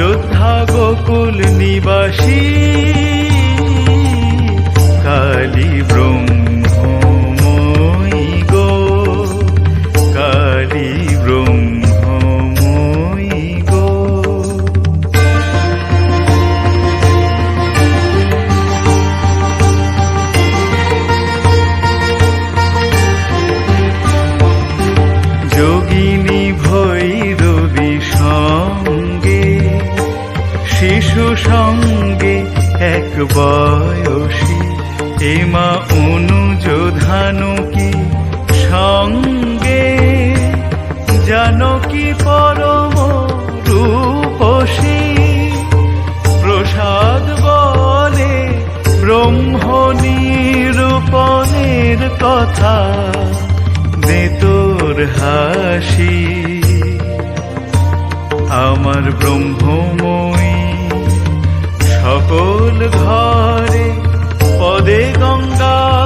যোদ্ধা গোকুল নিবাসী। সঙ্গে এক বয়সী এমা অনুযোধানু কি সঙ্গে জানকী পরম রূপসী প্রসাদ বলে ব্রহ্ম নিরূপণের কথা বেতর হাসি। আমার ব্রহ্মময় সকল ঘরে পদে গঙ্গা